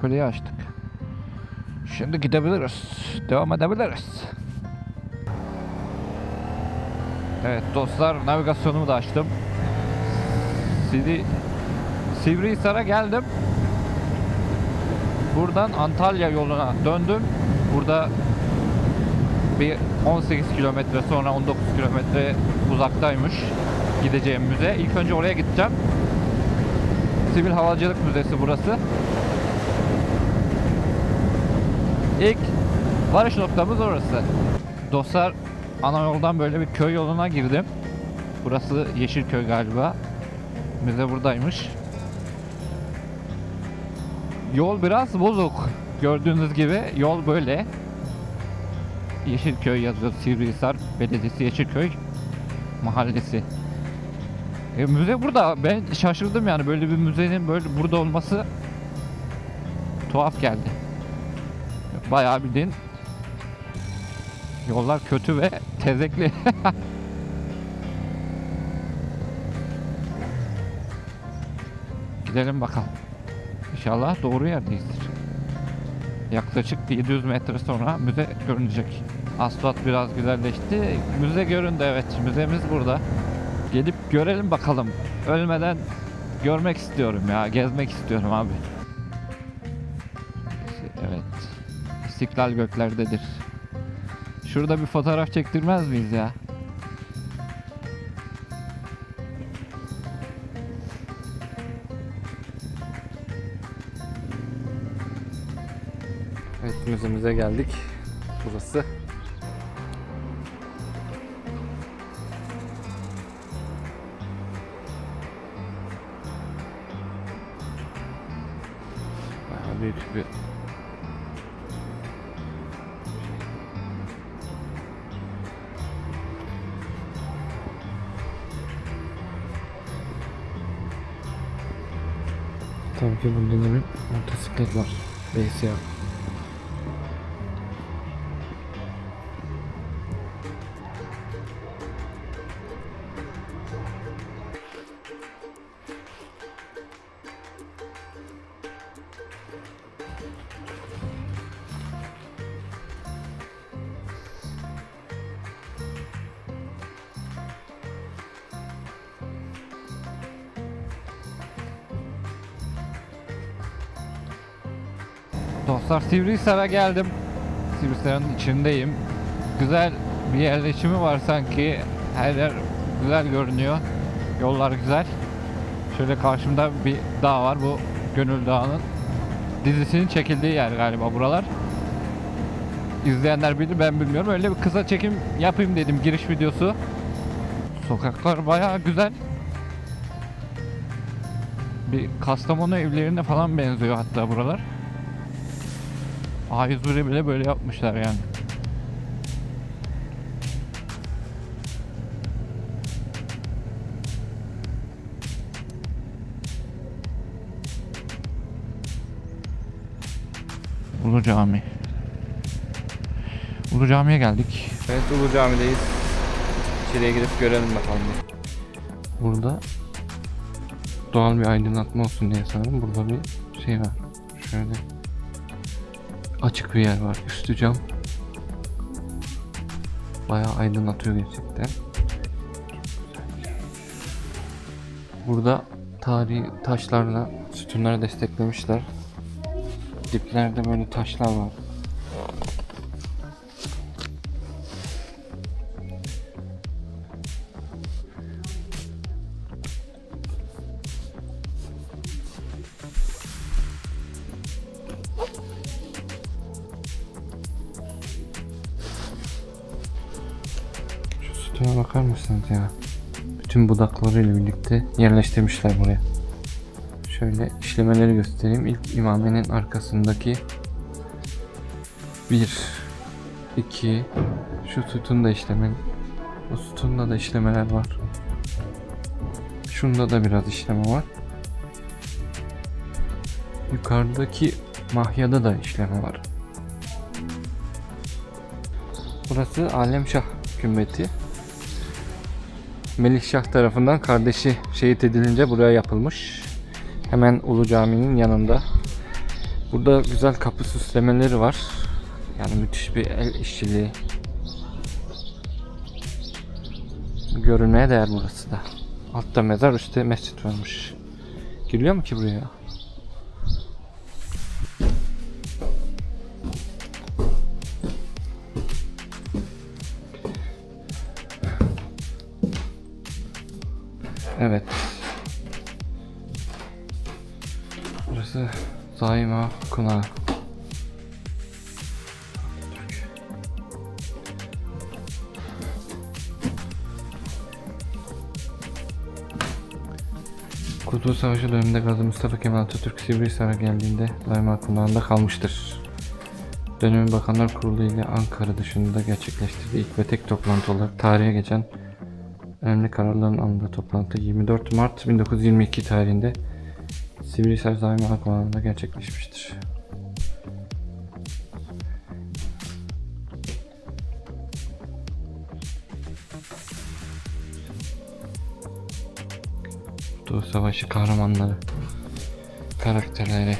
Otopeliği açtık. Şimdi gidebiliriz. Devam edebiliriz. Evet dostlar navigasyonumu da açtım. Sivri, Sivrihisar'a geldim. Buradan Antalya yoluna döndüm. Burada bir 18 kilometre sonra 19 kilometre uzaktaymış gideceğim müze. İlk önce oraya gideceğim. Sivil Havacılık Müzesi burası. İlk varış noktamız orası. Dostlar ana yoldan böyle bir köy yoluna girdim. Burası Yeşilköy galiba. Müze buradaymış. Yol biraz bozuk. Gördüğünüz gibi yol böyle. Yeşilköy yazıyor. Sivrihisar Belediyesi Yeşilköy Mahallesi. E, müze burada. Ben şaşırdım yani böyle bir müzenin böyle burada olması tuhaf geldi. Bayağı bildiğin yollar kötü ve tezekli. Gidelim bakalım. İnşallah doğru yerdeyizdir. Yaklaşık 700 metre sonra müze görünecek. Asfalt biraz güzelleşti. Müze göründü evet. Müzemiz burada. Gelip görelim bakalım. Ölmeden görmek istiyorum ya. Gezmek istiyorum abi. İstiklal göklerdedir. Şurada bir fotoğraf çektirmez miyiz ya? Evet müzemize geldik. Burası. Tabii ki bu dönemin motosiklet var. BSA. Dostlar Sivrihisar'a geldim. Sivrihisar'ın içindeyim. Güzel bir yerleşimi var sanki. Her yer güzel görünüyor. Yollar güzel. Şöyle karşımda bir dağ var. Bu Gönül Dağı'nın dizisinin çekildiği yer galiba buralar. İzleyenler bilir ben bilmiyorum. Öyle bir kısa çekim yapayım dedim giriş videosu. Sokaklar bayağı güzel. Bir Kastamonu evlerine falan benziyor hatta buralar. A101'i bile böyle yapmışlar yani. Ulu Cami. Ulu Cami'ye geldik. Evet Ulu Cami'deyiz. İçeriye girip görelim bakalım. Burada doğal bir aydınlatma olsun diye sanırım burada bir şey var. Şöyle açık bir yer var. Üstü cam. Bayağı aydınlatıyor gerçekten. Burada tarihi taşlarla sütunları desteklemişler. Diplerde böyle taşlar var. Budaklarıyla birlikte yerleştirmişler buraya. Şöyle işlemeleri göstereyim. İlk imamenin arkasındaki bir, iki, şu sütun da işleme. Bu sütunda da işlemeler var. Şunda da biraz işleme var. Yukarıdaki mahyada da işleme var. Burası Alemşah kümbeti. Melikşah tarafından kardeşi şehit edilince buraya yapılmış. Hemen Ulu Cami'nin yanında. Burada güzel kapı süslemeleri var. Yani müthiş bir el işçiliği. Görünmeye değer burası da. Altta mezar, üstte mescit varmış. Giriliyor mu ki buraya? Evet. Burası Zaima Konağı. Kurtuluş Savaşı döneminde Gazi Mustafa Kemal Atatürk Sivrihisar'a geldiğinde Zaima Konağı'nda kalmıştır. Dönemin Bakanlar Kurulu ile Ankara dışında gerçekleştirdiği ilk ve tek toplantı olarak tarihe geçen önemli kararların alındığı toplantı 24 Mart 1922 tarihinde Sivrihisar Zaima Konağı'nda gerçekleşmiştir. Doğu Savaşı kahramanları, karakterleri.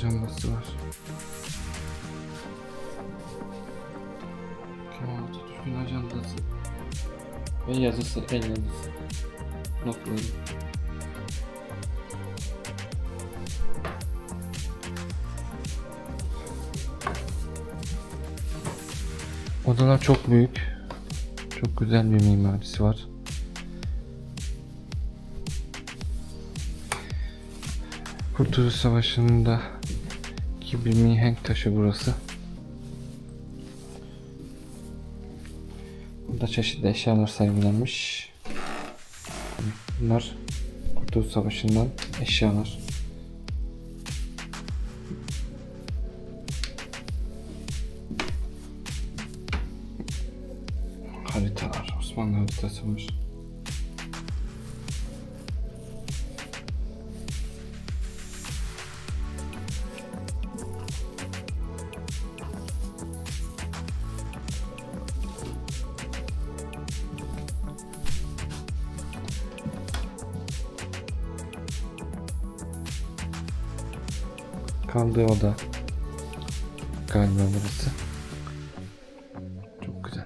Ajanması var. Kemal Atatürk'ün ajandası ve yazısı, el yazısı. Notları. Odalar çok büyük. Çok güzel bir mimarisi var. Kurtuluş Savaşı'nda ki bir mihenk taşı burası. Burada çeşitli eşyalar sergilenmiş. Bunlar Kurtuluş Savaşı'ndan eşyalar. Haritalar, Osmanlı haritası var. Kaldığı oda galiba burası. Çok güzel.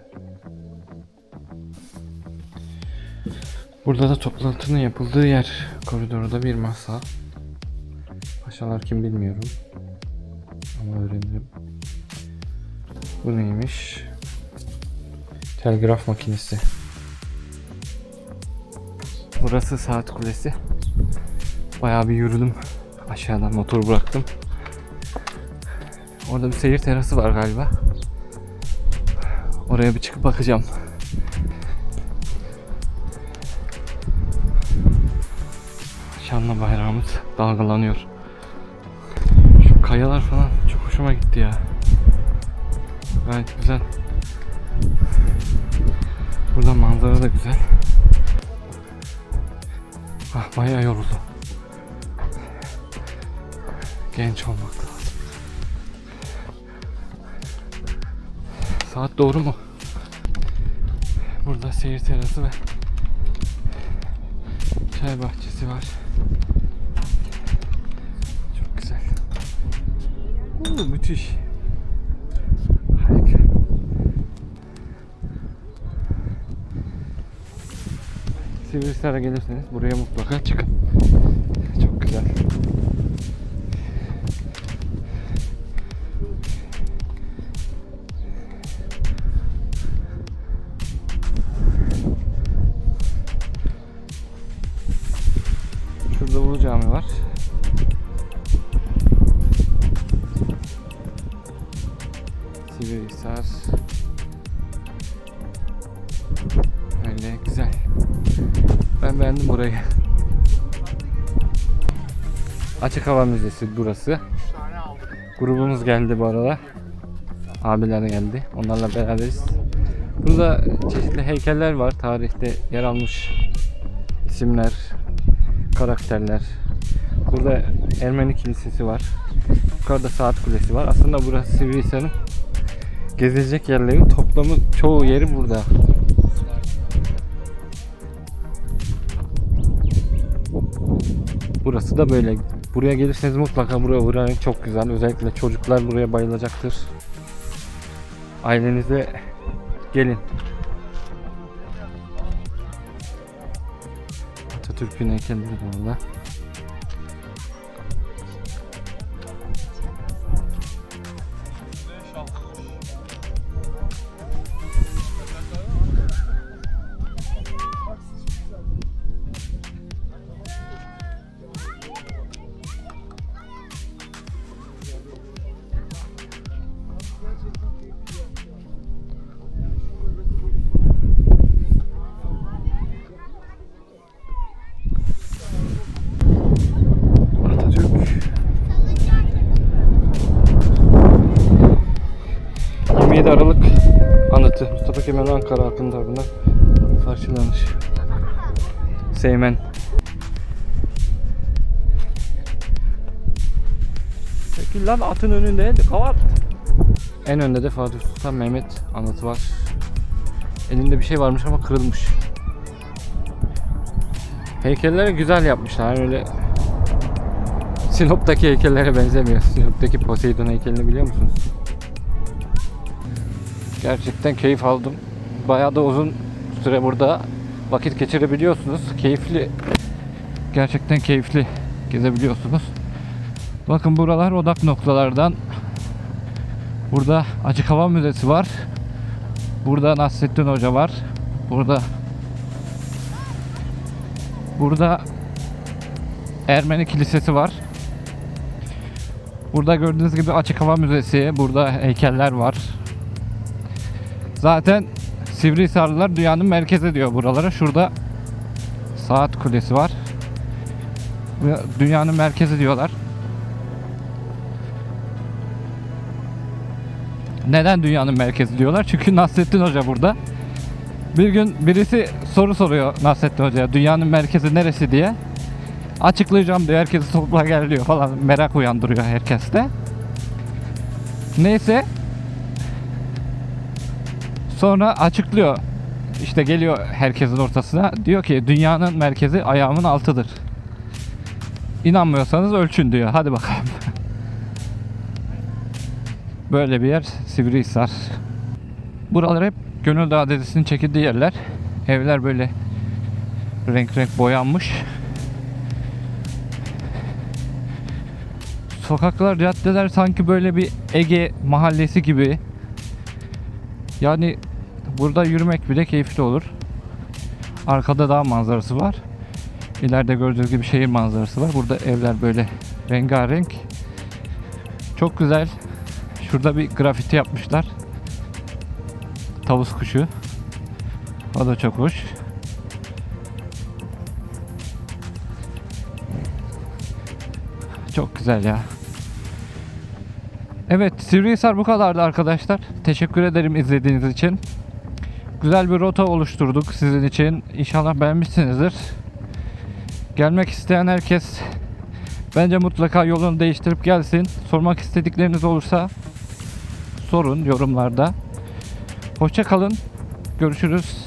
Burada da toplantının yapıldığı yer. Koridorda bir masa. Paşalar kim bilmiyorum. Ama öğrenirim. Bu neymiş? Telgraf makinesi. Burası saat kulesi. Bayağı bir yürüdüm. Aşağıdan motor bıraktım. Orada bir seyir terası var galiba. Oraya bir çıkıp bakacağım. Şanlı bayrağımız dalgalanıyor. Şu kayalar falan çok hoşuma gitti ya. Gayet güzel. Burada manzara da güzel. Ah bayağı yoruldum. Genç olmak Saat doğru mu? Burada seyir terası ve çay bahçesi var. Çok güzel. Oo, müthiş. Harika. Sivrihisar'a gelirseniz buraya mutlaka çıkın. Çok güzel. Açık hava müzesi burası. Grubumuz geldi bu arada. Abiler geldi. Onlarla beraberiz. Burada çeşitli heykeller var. Tarihte yer almış isimler, karakterler. Burada Ermeni kilisesi var. Yukarıda saat kulesi var. Aslında burası Sivrihisar'ın gezilecek yerlerin toplamı çoğu yeri burada. Burası da böyle Buraya gelirseniz mutlaka buraya uğrayın. Çok güzel. Özellikle çocuklar buraya bayılacaktır. Ailenize gelin. Atatürk'ün heykelleri de Halkının tarafından karşılanmış. Seymen. Çekil lan atın önünde kavat. En önde de Fatih Sultan Mehmet anıtı var. Elinde bir şey varmış ama kırılmış. Heykelleri güzel yapmışlar. Yani öyle Sinop'taki heykellere benzemiyor. Sinop'taki Poseidon heykelini biliyor musunuz? Gerçekten keyif aldım. Bayağı da uzun süre burada vakit geçirebiliyorsunuz. Keyifli. Gerçekten keyifli gezebiliyorsunuz. Bakın buralar odak noktalardan. Burada Açık Hava Müzesi var. Burada Nasrettin Hoca var. Burada Burada Ermeni Kilisesi var. Burada gördüğünüz gibi açık hava müzesi, burada heykeller var. Zaten Sivrihisarlılar dünyanın merkezi diyor buralara. Şurada saat kulesi var. Dünyanın merkezi diyorlar. Neden dünyanın merkezi diyorlar? Çünkü Nasrettin Hoca burada. Bir gün birisi soru soruyor Nasrettin Hoca'ya dünyanın merkezi neresi diye. Açıklayacağım diyor herkesi topla gel diyor falan merak uyandırıyor herkeste. Neyse sonra açıklıyor. İşte geliyor herkesin ortasına diyor ki dünyanın merkezi ayağımın altıdır. İnanmıyorsanız ölçün diyor. Hadi bakalım. Böyle bir yer Sivrihisar. Buralar hep Gönül Dağı dizisinin çekildiği yerler. Evler böyle renk renk boyanmış. Sokaklar, caddeler sanki böyle bir Ege mahallesi gibi. Yani burada yürümek bile keyifli olur. Arkada dağ manzarası var. İleride gördüğünüz gibi şehir manzarası var. Burada evler böyle rengarenk. Çok güzel. Şurada bir grafiti yapmışlar. Tavus kuşu. O da çok hoş. Çok güzel ya. Evet Sivrihisar bu kadardı arkadaşlar. Teşekkür ederim izlediğiniz için. Güzel bir rota oluşturduk sizin için. İnşallah beğenmişsinizdir. Gelmek isteyen herkes bence mutlaka yolunu değiştirip gelsin. Sormak istedikleriniz olursa sorun yorumlarda. Hoşça kalın. Görüşürüz.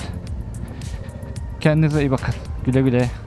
Kendinize iyi bakın. Güle güle.